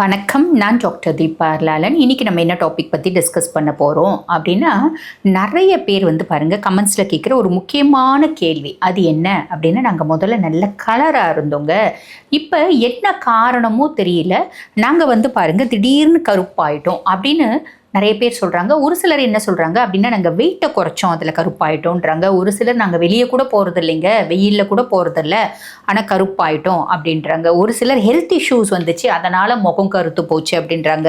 வணக்கம் நான் டாக்டர் தீபா லாலன். இன்னைக்கு நம்ம என்ன டாபிக் பற்றி டிஸ்கஸ் பண்ண போகிறோம் அப்படின்னா நிறைய பேர் வந்து பாருங்கள் கமெண்ட்ஸில் கேட்குற ஒரு முக்கியமான கேள்வி. அது என்ன அப்படின்னா நாங்கள் முதல்ல நல்ல கலராக இருந்தோங்க. இப்போ என்ன காரணமோ தெரியல. நாங்கள் வந்து பாருங்கள் திடீர்னு கருப்பாயிட்டோம் அப்படின்னு நிறைய பேர் சொல்கிறாங்க ஒரு சிலர் என்ன சொல்கிறாங்க அப்படின்னா நாங்கள் வெயிட்டை குறைச்சோம் அதில் கருப்பாயிட்டோன்றாங்க ஒரு சிலர் நாங்கள் வெளியே கூட போகிறது இல்லைங்க வெயிலில் கூட போகிறதில்ல ஆனால் கருப்பாயிட்டோம் அப்படின்றாங்க. ஒரு சிலர் ஹெல்த் இஷ்யூஸ் வந்துச்சு அதனால் முகம் கருத்து போச்சு அப்படின்றாங்க.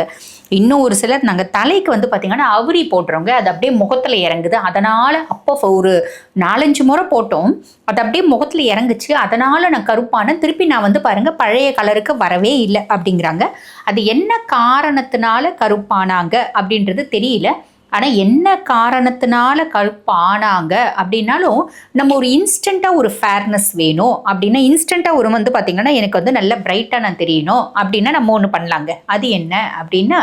இன்னும் ஒரு சிலர் நாங்கள் தலைக்கு வந்து பார்த்திங்கன்னா அவுரி போடுறவங்க அது அப்படியே முகத்தில் இறங்குது. அதனால் அப்போ ஒரு நாலஞ்சு முறை போட்டோம். அது அப்படியே முகத்தில் இறங்குச்சு. அதனால் நான் கருப்பான. திருப்பி நான் வந்து பாருங்கள் பழைய கலருக்கு வரவே இல்லை அப்படிங்கிறாங்க. அது என்ன காரணத்தினால கருப்பானாங்க அப்படின்றது தெரியல. ஆனால் என்ன காரணத்தினால கருப்பானாங்க அப்படின்னாலும் நம்ம ஒரு இன்ஸ்டண்ட்டாக ஒரு ஃபேர்னஸ் வேணும். அப்படின்னா இன்ஸ்டண்ட்டாக ஒரு வந்து பார்த்திங்கன்னா எனக்கு வந்து நல்ல பிரைட்டாக நான் தெரியணும். அப்படின்னா நம்ம ஒன்று பண்ணலாங்க. அது என்ன? அப்படின்னா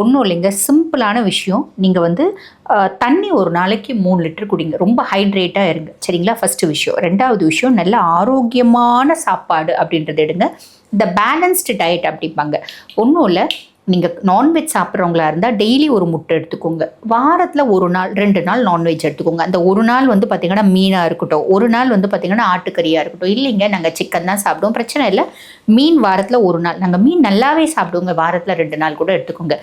ஒன்றும் இல்லைங்க. சிம்பிளான விஷயம். நீங்கள் வந்து தண்ணி ஒரு நாளைக்கு மூணு லிட்டர் குடிங்க. ரொம்ப ஹைட்ரேட்டாக இருங்க. சரிங்களா? ஃபஸ்ட்டு விஷயம். ரெண்டாவது விஷயம் நல்ல ஆரோக்கியமான சாப்பாடு அப்படின்றத எடுங்க. இந்த பேலன்ஸ்டு டயட் அப்படிம்பாங்க. ஒன்றும் இல்லை நீங்கள் நான்வெஜ் சாப்பிட்றவங்களா இருந்தால் டெய்லி ஒரு முட்டை எடுத்துக்கோங்க. வாரத்தில் ஒரு நாள் ரெண்டு நாள் நான்வெஜ் எடுத்துக்கோங்க. அந்த ஒரு நாள் வந்து பார்த்திங்கன்னா மீனாக இருக்கட்டும் ஒரு நாள் வந்து பார்த்திங்கன்னா ஆட்டுக்கறியாக இருக்கட்டும் இல்லைங்க நாங்கள் சிக்கன் தான் சாப்பிடுவோம் பிரச்சனை இல்லை. மீன் வாரத்தில் ஒரு நாள் நாங்கள் மீன் நல்லாவே சாப்பிடுவோங்க வாரத்தில் ரெண்டு நாள் கூட எடுத்துக்கோங்க.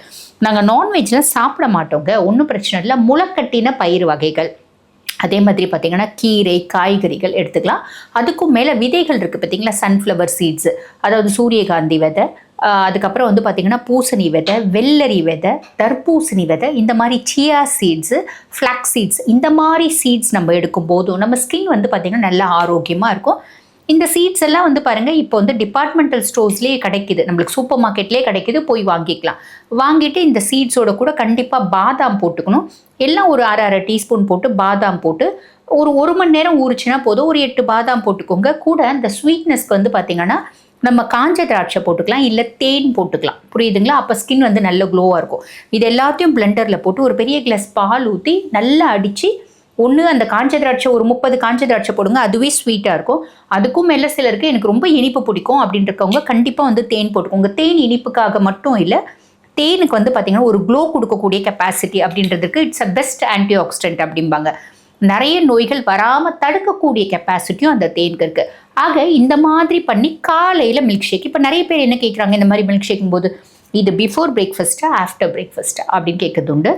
நாங்கள் நான்வெஜ்லாம் சாப்பிட மாட்டோங்க ஒன்றும் பிரச்சனை இல்லை. முளைக்கட்டின பயிர் வகைகள் அதே மாதிரி பார்த்தீங்கன்னா கீரை காய்கறிகள் எடுத்துக்கலாம். அதுக்கும் மேலே விதைகள் இருக்குது பார்த்தீங்களா சன்ஃப்ளவர் சீட்ஸு அதாவது சூரியகாந்தி விதை அதுக்கப்புறம் வந்து பார்த்திங்கன்னா பூசணி விதை வெள்ளரி விதை தர்பூசணி விதை இந்த மாதிரி சியா சீட்ஸு ஃப்ளாக் சீட்ஸ் இந்த மாதிரி சீட்ஸ் நம்ம எடுக்கும் போதும் நம்ம ஸ்கின் வந்து பார்த்திங்கன்னா நல்லா ஆரோக்கியமாக இருக்கும். இந்த சீட்ஸ் எல்லாம் வந்து பாருங்கள் இப்போ வந்து டிபார்ட்மெண்டல் ஸ்டோர்ஸ்லேயே கிடைக்குது. நம்மளுக்கு சூப்பர் மார்க்கெட்லேயே கிடைக்குது போய் வாங்கிக்கலாம். வாங்கிட்டு இந்த சீட்ஸோட கூட கண்டிப்பாக பாதாம் போட்டுக்கணும். எல்லாம் ஒரு அரை அரை டீஸ்பூன் போட்டு பாதாம் போட்டு ஒரு ஒரு மணி நேரம் ஊறிச்சுன்னா போதும். ஒரு எட்டு பாதாம் போட்டுக்கோங்க. கூட அந்த ஸ்வீட்னஸ்க்கு வந்து பார்த்திங்கன்னா நம்ம காஞ்ச திராட்சை போட்டுக்கலாம் இல்லை தேன் போட்டுக்கலாம். புரியுதுங்களா? அப்போ ஸ்கின் வந்து நல்ல க்ளோவாக இருக்கும். இது எல்லாத்தையும் பிளெண்டரில் போட்டு ஒரு பெரிய கிளாஸ் பால் ஊற்றி நல்லா அடித்து ஒன்று அந்த காஞ்ச திராட்சை ஒரு முப்பது காஞ்ச திராட்சை போடுங்க அதுவே ஸ்வீட்டாக இருக்கும். அதுக்கும் மேலே சிலருக்கு எனக்கு ரொம்ப இனிப்பு பிடிக்கும் அப்படின்னு இருக்கவங்க கண்டிப்பாக வந்து தேன் போட்டுக்கோங்க தேன் இனிப்புக்காக மட்டும் இல்லை தேனுக்கு வந்து பார்த்திங்கன்னா ஒரு க்ளோ கொடுக்கக்கூடிய கெப்பாசிட்டி அப்படின்றதுக்கு it's a best antioxidant அப்படிம்பாங்க. நிறைய நோய்கள் வராமல் தடுக்கக்கூடிய கெப்பாசிட்டியும் அந்த தேனுக்கு இருக்குது ஆக இந்த மாதிரி பண்ணி காலையில் மில்க் ஷேக் இப்போ நிறைய பேர் என்ன கேட்குறாங்க இந்த மாதிரி மில்க் ஷேக்கும் போது இது பிஃபோர் பிரேக்ஃபாஸ்ட்டா ஆஃப்டர் பிரேக்ஃபாஸ்ட்டா அப்படின்னு கேட்குறது உண்டு.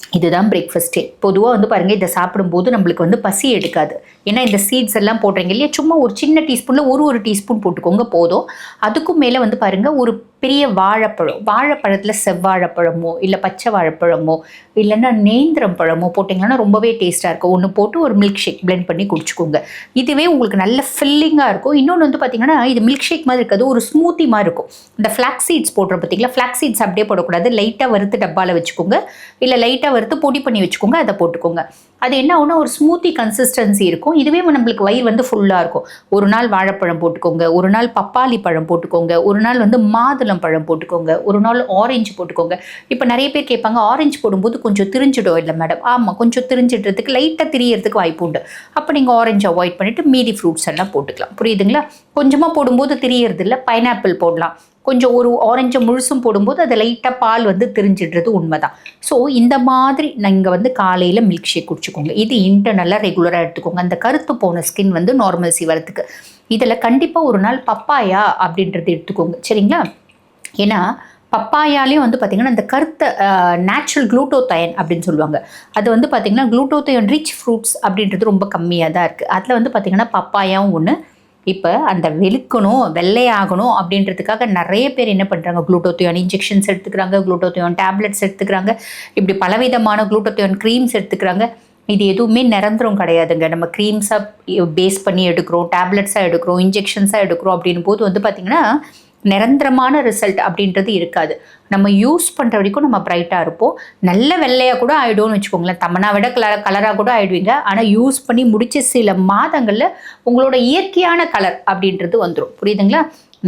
இதுதான் பிரேக்ஃபாஸ்ட்டே பொதுவாக வந்து பாருங்கள் இதை சாப்பிடும்போது நம்மளுக்கு வந்து பசி எடுக்காது. ஏன்னா இந்த சீட்ஸ் எல்லாம் போடுறீங்க இல்லையா? சும்மா ஒரு சின்ன டீஸ்பூனில் ஒரு ஒரு டீஸ்பூன் போட்டுக்கோங்க போதும். அதுக்கும் மேலே வந்து பாருங்கள் ஒரு பெரிய வாழைப்பழம் வாழைப்பழத்தில் செவ்வாழைப்பழமோ இல்லை பச்சை வாழைப்பழமோ இல்லைன்னா நேந்திரம் பழமோ போட்டிங்கன்னா ரொம்பவே டேஸ்ட்டாக இருக்கும். ஒன்று போட்டு ஒரு மில்க் ஷேக் பிளெண்ட் பண்ணி குடிச்சுக்கோங்க. இதுவே உங்களுக்கு நல்ல ஃபில்லிங்காக இருக்கும். இன்னொன்று வந்து பார்த்தீங்கன்னா இது மில்க் ஷேக் மாதிரி இருக்காது ஒரு ஸ்மூத்தி மாதிரி இருக்கும். இந்த ஃப்ளாக் சீட்ஸ் போடுற பார்த்தீங்களா ஃப்ளாக் சீட்ஸ் அப்படியே போடக்கூடாது. லைட்டாக வறுத்து டப்பாவில் வச்சுக்கோங்க. இல்லை லைட்டாக வறுத்து பொடி பண்ணி வச்சுக்கோங்க. அதை போட்டுக்கோங்க. அது என்ன ஆகுனா ஒரு ஸ்மூத்தி கன்சிஸ்டன்சி இருக்கும். இதுவே நம்மளுக்கு வயிறு வந்து ஃபுல்லாக இருக்கும். ஒரு நாள் வாழைப்பழம் போட்டுக்கோங்க ஒரு நாள் பப்பாளி பழம் போட்டுக்கோங்க ஒரு நாள் வந்து மாதுளம் பழம் போட்டுக்கோங்க ஒரு நாள் ஆரஞ்சு போட்டுக்கோங்க. இப்போ நிறைய பேர் கேட்பாங்க ஆரஞ்சு போடும்போது கொஞ்சம் திரிஞ்சிடும். இல்லை மேடம் ஆமாம் கொஞ்சம் திரிஞ்சிடுறதுக்கு லைட்டாக திரியறதுக்கு வாய்ப்பு உண்டு. அப்போ நீங்கள் ஆரஞ்சு அவாய்ட் பண்ணிவிட்டு மீதி ஃப்ரூட்ஸ் எல்லாம் போட்டுக்கலாம். புரியுதுங்களா? கொஞ்சமாக போடும்போது திரியறது இல்லை பைனாப்பிள் போடலாம். கொஞ்சம் ஒரு ஆரஞ்சு முழுசும் போடும்போது அது லைட்டாக பால் வந்து திரிஞ்சிடுறது உண்மைதான். ஸோ இந்த மாதிரி நீங்கள் வந்து காலையில் மில்க் ஷேக் குடிச்சுக்கோங்க. இது இன்டர்னலாக ரெகுலராக எடுத்துக்கோங்க. அந்த கருத்து போன ஸ்கின் வந்து நார்மல்சி வரதுக்கு இதில் கண்டிப்பாக ஒரு நாள் பப்பாயா அப்படின்றது எடுத்துக்கோங்க. சரிங்களா? ஏன்னா பப்பாயாலேயும் வந்து பார்த்திங்கன்னா இந்த கருத்த நேச்சுரல் குளூட்டோதயன் அப்படின்னு சொல்லுவாங்க. அது வந்து பார்த்திங்கன்னா குளூட்டோதயன் ரிச் ஃப்ரூட்ஸ் அப்படின்றது ரொம்ப கம்மியாக தான் இருக்குது அதில் வந்து பார்த்திங்கன்னா பப்பாயாவும் ஒன்று இப்போ அந்த வெளுக்கணும் வெள்ளையாகணும் அப்படின்றதுக்காக நிறைய பேர் என்ன பண்ணுறாங்க குளூட்டோத்தியான் இன்ஜெக்ஷன்ஸ் எடுத்துக்கிறாங்க குளூட்டோத்தியான் டேப்லெட்ஸ் எடுத்துக்கிறாங்க இப்படி பலவிதமான குளூட்டோத்தியான் க்ரீம்ஸ் எடுத்துக்கிறாங்க. இது எதுவுமே நிரந்தரம் கிடையாதுங்க. நம்ம க்ரீம்ஸாக பேஸ் பண்ணி எடுக்கிறோம் டேப்லெட்ஸாக எடுக்கிறோம் இன்ஜெக்ஷன்ஸாக எடுக்கிறோம் அப்படின் போது வந்து பார்த்திங்கன்னா நிரந்தரமான ரிசல்ட் அப்படின்றது இருக்காது. நம்ம யூஸ் பண்ணுற வரைக்கும் நம்ம ப்ரைட்டாக இருப்போம். நல்ல வெள்ளையாக கூட ஆகிடும்னு வச்சுக்கோங்களேன். தமனா விட கலர் கலராக கூட ஆகிடுவீங்க ஆனால் யூஸ் பண்ணி முடித்த சில மாதங்களில் உங்களோட இயற்கையான கலர் அப்படின்றது வந்துடும் புரியுதுங்களா?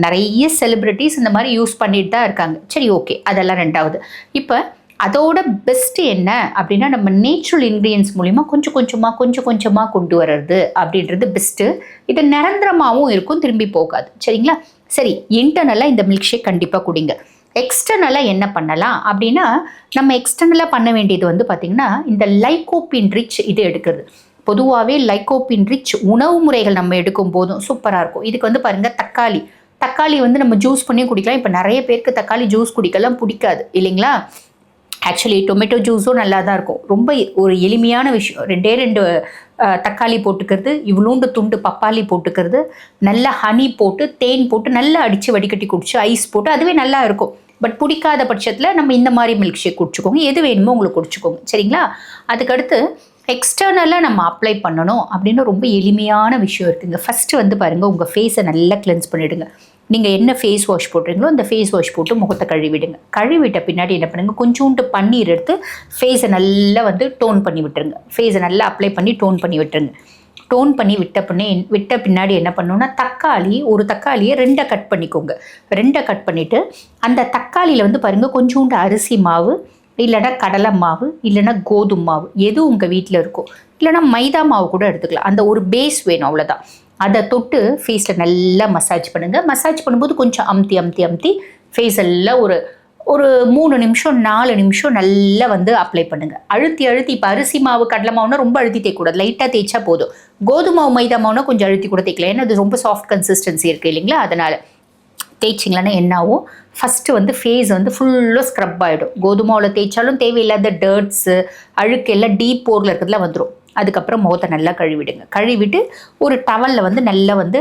நிறைய செலிப்ரிட்டிஸ் இந்த மாதிரி யூஸ் பண்ணிட்டு தான் இருக்காங்க. சரி ஓகே அதெல்லாம் ரெண்டாவது. இப்போ அதோட பெஸ்ட்டு என்ன அப்படின்னா நம்ம நேச்சுரல் இன்க்ரீடியன்ஸ் மூலிமா கொஞ்சம் கொஞ்சமாக கொஞ்சம் கொஞ்சமாக கொண்டு வர்றது அப்படின்றது பெஸ்ட்டு இது நிரந்தரமாகவும் இருக்கும் திரும்பி போகாது. சரிங்களா? சரி இன்டர்னலாக இந்த மில்க் ஷேக் கண்டிப்பாக குடிங்க. எக்ஸ்டர்னலாக என்ன பண்ணலாம்? அப்படின்னா நம்ம எக்ஸ்டர்னலாக பண்ண வேண்டியது வந்து பார்த்திங்கன்னா இந்த லைகோப்பின் ரிச் இது எடுக்கிறது. பொதுவாகவே லைகோப்பின் ரிச் உணவு முறைகள் நம்ம எடுக்கும் போதும் சூப்பராக இருக்கும். இதுக்கு வந்து பாருங்கள் தக்காளி. தக்காளி வந்து நம்ம ஜூஸ் பண்ணி குடிக்கலாம். இப்போ நிறைய பேருக்கு தக்காளி ஜூஸ் குடிக்கலாம் பிடிக்காது இல்லைங்களா? ஆக்சுவலி டொமேட்டோ ஜூஸும் நல்லா தான் இருக்கும். ரொம்ப ஒரு எளிமையான விஷயம். ரெண்டே ரெண்டு தக்காளி போட்டுக்கிறது இவ்வளோண்டு துண்டு பப்பாளி போட்டுக்கிறது நல்லா ஹனி போட்டு தேன் போட்டு நல்லா அடித்து வடிகட்டி குடிச்சு ஐஸ் போட்டு அதுவே நல்லா இருக்கும். பட் பிடிக்காத பட்சத்தில் நம்ம இந்த மாதிரி மில்க் ஷேக் குடிச்சுக்கோங்க. எது வேணுமோ உங்களுக்கு குடிச்சுக்கோங்க. சரிங்களா? அதுக்கடுத்து எக்ஸ்டர்னலாக நம்ம அப்ளை பண்ணணும் அப்படின்னு ரொம்ப எளிமையான விஷயம் இருக்குதுங்க ஃபஸ்ட்டு வந்து பாருங்கள் உங்கள் ஃபேஸை நல்லா கிளென்ஸ் பண்ணிவிடுங்க நீங்கள் என்ன ஃபேஸ் வாஷ் போடுறீங்களோ அந்த ஃபேஸ் வாஷ் போட்டு முகத்தை கழுவிடுங்க. கழுவிட்ட பின்னாடி என்ன பண்ணுங்கள் கொஞ்சோண்டு பன்னீர் எடுத்து ஃபேஸை நல்லா வந்து டோன் பண்ணி விட்டுருங்க. ஃபேஸை நல்லா அப்ளை பண்ணி டோன் பண்ணி விட்டுருங்க. டோன் பண்ணி விட்ட பின்னே விட்ட பின்னாடி என்ன பண்ணணும்னா தக்காளி ஒரு தக்காளியை ரெண்டை கட் பண்ணிக்கோங்க. ரெண்டை கட் பண்ணிவிட்டு அந்த தக்காளியில் வந்து பாருங்கள் கொஞ்சோண்டு அரிசி மாவு இல்லைனா கடலை மாவு இல்லைனா கோதுமை மாவு எது உங்கள் வீட்டில் இருக்கோ இல்லைனா மைதா மாவு கூட எடுத்துக்கலாம். அந்த ஒரு பேஸ் வேணும் அவ்வளோதான் அதை தொட்டு ஃபேஸில் நல்லா மசாஜ் பண்ணுங்கள் மசாஜ் பண்ணும்போது கொஞ்சம் அமுத்தி அமுத்தி அமுத்தி ஃபேஸ் எல்லாம் ஒரு ஒரு மூணு நிமிஷம் நாலு நிமிஷம் நல்லா வந்து அப்ளை பண்ணுங்கள் அழுத்தி அழுத்தி இப்போ அரிசி மாவு கடலை மாவுனா ரொம்ப அழுத்தி தேய்க்கூடாது லைட்டாக தேய்ச்சா போதும். கோதுமை மாவு மைதா மாவுனா கொஞ்சம் அழுத்தி கூட தேய்க்கலாம். ஏன்னா அது ரொம்ப சாஃப்ட் கன்சிஸ்டன்சி இருக்குது இல்லைங்களா? அதனால் தேய்ச்சிங்களன்னா என்ன ஆகும்? ஃபஸ்ட்டு வந்து ஃபேஸ் வந்து ஃபுல்லாக ஸ்க்ரப் ஆகிடும் கோதுமாவில் தேய்ச்சாலும் தேவையில்லாத டர்ட்ஸு அழுக்கு எல்லாம் டீப் போரில் இருக்கிறதுலாம் வந்துடும் அதுக்கப்புறம் முகத்தை நல்லா கழுவிடுங்க. கழுவிட்டு ஒரு டவலில் வந்து நல்லா வந்து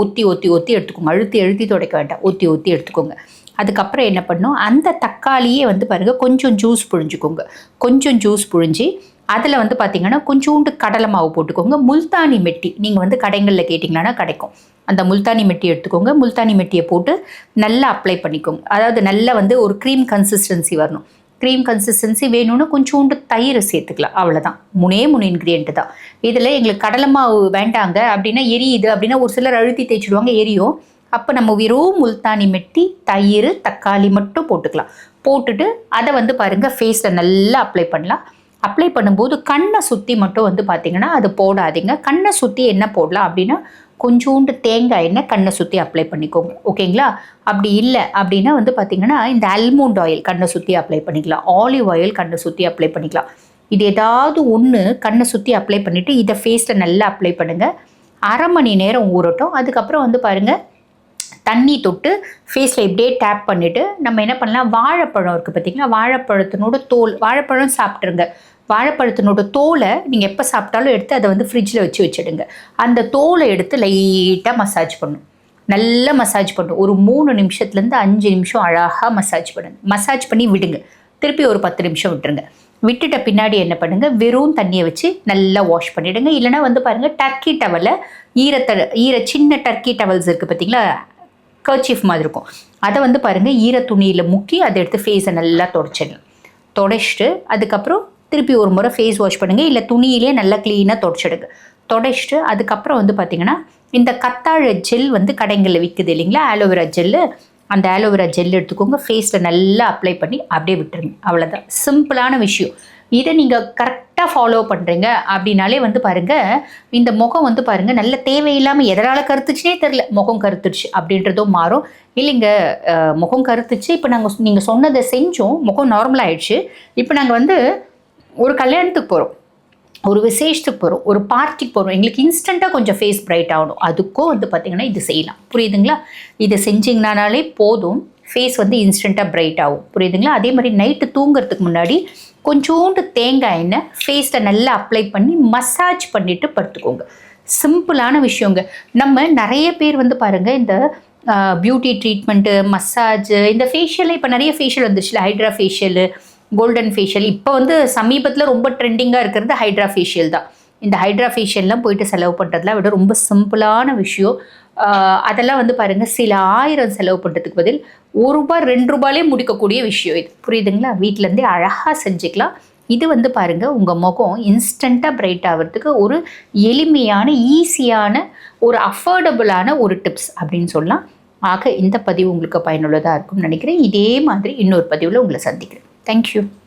ஒத்தி ஒத்தி ஒத்தி எடுத்துக்கோங்க. அழுத்தி அழுத்தி துடைக்க வேண்டாம். ஒத்தி ஒத்தி எடுத்துக்கோங்க. அதுக்கப்புறம் என்ன பண்ணும்? அந்த தக்காளியே வந்து பாருங்கள் கொஞ்சம் ஜூஸ் புழிஞ்சுக்கோங்க. கொஞ்சம் ஜூஸ் புழிஞ்சு அதில் வந்து பார்த்திங்கன்னா கொஞ்சோண்டு கடலை மாவு போட்டுக்கோங்க. முல்தானி மெட்டி நீங்கள் வந்து கடைங்களில் கேட்டிங்கன்னா கிடைக்கும். அந்த முல்தானி மெட்டி எடுத்துக்கோங்க. முல்தானி மெட்டியை போட்டு நல்லா அப்ளை பண்ணிக்கோங்க. அதாவது நல்லா வந்து ஒரு க்ரீம் கன்சிஸ்டன்சி வரணும். க்ரீம் கன்சிஸ்டன்சி வேணும்னு கொஞ்சோண்டு தயிர் சேர்த்துக்கலாம். அவ்வளோதான் முனே மூணு இன்க்ரீடியன்ட் தான். இதில் எங்களுக்கு கடலை மாவு வேண்டாங்க. அப்படின்னா எரியுது. அப்படின்னா ஒரு சிலர் அழுத்தி தேய்ச்சிடுவாங்க எரியும். அப்போ நம்ம வெறும் முல்தானி மெட்டி தயிர் தக்காளி மட்டும் போட்டுக்கலாம். போட்டுட்டு அதை வந்து பாருங்கள் ஃபேஸில் நல்லா அப்ளை பண்ணலாம். அப்ளை பண்ணும்போது கண்ணை சுற்றி மட்டும் வந்து பார்த்திங்கன்னா அது போடாதீங்க. கண்ணை சுற்றி என்ன போடலாம் அப்படின்னா கொஞ்சோண்டு தேங்காய் எண்ணெய் கண்ணை சுற்றி அப்ளை பண்ணிக்கோங்க. ஓகேங்களா அப்படி இல்லை அப்படின்னா வந்து பார்த்திங்கன்னா இந்த அல்மோண்ட் ஆயில் கண்ணை சுற்றி அப்ளை பண்ணிக்கலாம். ஆலிவ் ஆயில் கண்ணை சுற்றி அப்ளை பண்ணிக்கலாம். இது ஏதாவது ஒன்று கண்ணை சுற்றி அப்ளை பண்ணிவிட்டு இதை ஃபேஸில் நல்லா அப்ளை பண்ணுங்கள் அரை மணி நேரம் ஊறட்டும். அதுக்கப்புறம் வந்து பாருங்கள் தண்ணி தொட்டு ஃபேஸில் இப்படியே டேப் பண்ணிவிட்டு நம்ம என்ன பண்ணலாம்? வாழைப்பழம் இருக்குது பார்த்திங்களா வாழைப்பழத்தினோட தோல் வாழைப்பழம் சாப்பிட்ருங்க வாழைப்பழத்தினோட தோலை நீங்கள் எப்போ சாப்பிட்டாலும் எடுத்து அதை வந்து ஃப்ரிட்ஜில் வச்சு வச்சுடுங்க. அந்த தோலை எடுத்து லைட்டாக மசாஜ் பண்ணும் நல்லா மசாஜ் பண்ணும் ஒரு மூணு நிமிஷத்துலேருந்து அஞ்சு நிமிஷம் அழகாக மசாஜ் பண்ணுங்க. மசாஜ் பண்ணி விடுங்க. திருப்பி ஒரு பத்து நிமிஷம் விட்டுருங்க. விட்டுட்ட பின்னாடி என்ன பண்ணுங்கள் வெறும் தண்ணியை வச்சு நல்லா வாஷ் பண்ணிவிடுங்க இல்லைனா வந்து பாருங்கள் டர்க்கி டவலை ஈரத்த ஈர சின்ன டர்க்கி டவல்ஸ் இருக்குது பார்த்தீங்களா கர்ச்சீஃப் மாதிரி இருக்கும். அதை வந்து பாருங்கள் ஈர துணியில் முக்கி அதை எடுத்து ஃபேஸை நல்லா தொடச்சிடலாம் தொடச்சிட்டு அதுக்கப்புறம் திருப்பி ஒரு முறை ஃபேஸ் வாஷ் பண்ணுங்கள் இல்லை துணியிலே நல்லா க்ளீனாக தொடச்சிடுங்க. தொடச்சிட்டு அதுக்கப்புறம் வந்து பார்த்திங்கன்னா இந்த கத்தாழ ஜெல் வந்து கடைங்களில் விற்குது இல்லைங்களா? ஆலோவேரா ஜெல்லு அந்த ஆலோவேரா ஜெல் எடுத்துக்கோங்க. ஃபேஸில் நல்லா அப்ளை பண்ணி அப்படியே விட்டுருங்க. அவ்வளோதான் சிம்பிளான விஷயம். இதை நீங்கள் கரெக்ட் கரெக்டாக ஃபாலோ பண்ணுறீங்க அப்படின்னாலே வந்து பாருங்கள் இந்த முகம் வந்து பாருங்கள் நல்ல தேவையில்லாமல் எதனால் கருத்துச்சுனே தெரில முகம் கருத்துச்சு அப்படின்றதும் மாறும். இல்லைங்க முகம் கருத்துச்சு. இப்போ நாங்கள் நீங்கள் சொன்னதை செஞ்சோம். முகம் நார்மல் ஆயிடுச்சு. இப்போ நாங்கள் வந்து ஒரு கல்யாணத்துக்கு போகிறோம் ஒரு விசேஷத்துக்கு போகிறோம் ஒரு பார்ட்டிக்கு போகிறோம் எங்களுக்கு இன்ஸ்டண்ட்டாக கொஞ்சம் ஃபேஸ் பிரைட் ஆகணும். அதுக்கும் வந்து பார்த்திங்கன்னா இது செய்யலாம். புரியுதுங்களா? இதை செஞ்சிங்கனாலே போதும். ஃபேஸ் வந்து இன்ஸ்டண்ட்டாக பிரைட் ஆகும். புரியுதுங்களா? அதே மாதிரி நைட்டு தூங்குறதுக்கு முன்னாடி கொஞ்சோண்டு தேங்காய் எண்ணெய் ஃபேஸில் நல்லா அப்ளை பண்ணி மசாஜ் பண்ணிவிட்டு படுத்துக்கோங்க. சிம்பிளான விஷயங்க. நம்ம நிறைய பேர் வந்து பாருங்கள் இந்த பியூட்டி ட்ரீட்மெண்ட்டு மசாஜ் இந்த ஃபேஷியல் இப்போ நிறைய ஃபேஷியல் வந்துருச்சுல ஹைட்ரா ஃபேஷியலு கோல்டன் ஃபேஷியல் இப்போ வந்து சமீபத்தில் ரொம்ப ட்ரெண்டிங்காக இருக்கிறது ஹைட்ரா ஃபேஷியல் தான். இந்த ஹைட்ரா ஃபேஷியல்லாம் போயிட்டு செலவு பண்ணுறதுலாம் விட ரொம்ப சிம்பிளான விஷயம். அதெல்லாம் வந்து பாருங்கள் சில ஆயிரம் செலவு பண்ணுறதுக்கு பதில் ஒரு ரூபாய் ரெண்டு ரூபாயிலே முடிக்கக்கூடிய விஷயம் இது. புரியுதுங்களா? வீட்டிலேருந்தே அழகாக செஞ்சுக்கலாம். இது வந்து பாருங்கள் உங்கள் முகம் இன்ஸ்டண்ட்டாக பிரைட் ஆகிறதுக்கு ஒரு எளிமையான ஈஸியான ஒரு அஃபோர்டபுளான ஒரு டிப்ஸ் அப்படின்னு சொல்லலாம். ஆக இந்த பதிவு உங்களுக்கு பயனுள்ளதாக இருக்கும்னு நினைக்கிறேன். இதே மாதிரி இன்னொரு பதிவில் உங்களை சந்திக்கிறேன். தேங்க்யூ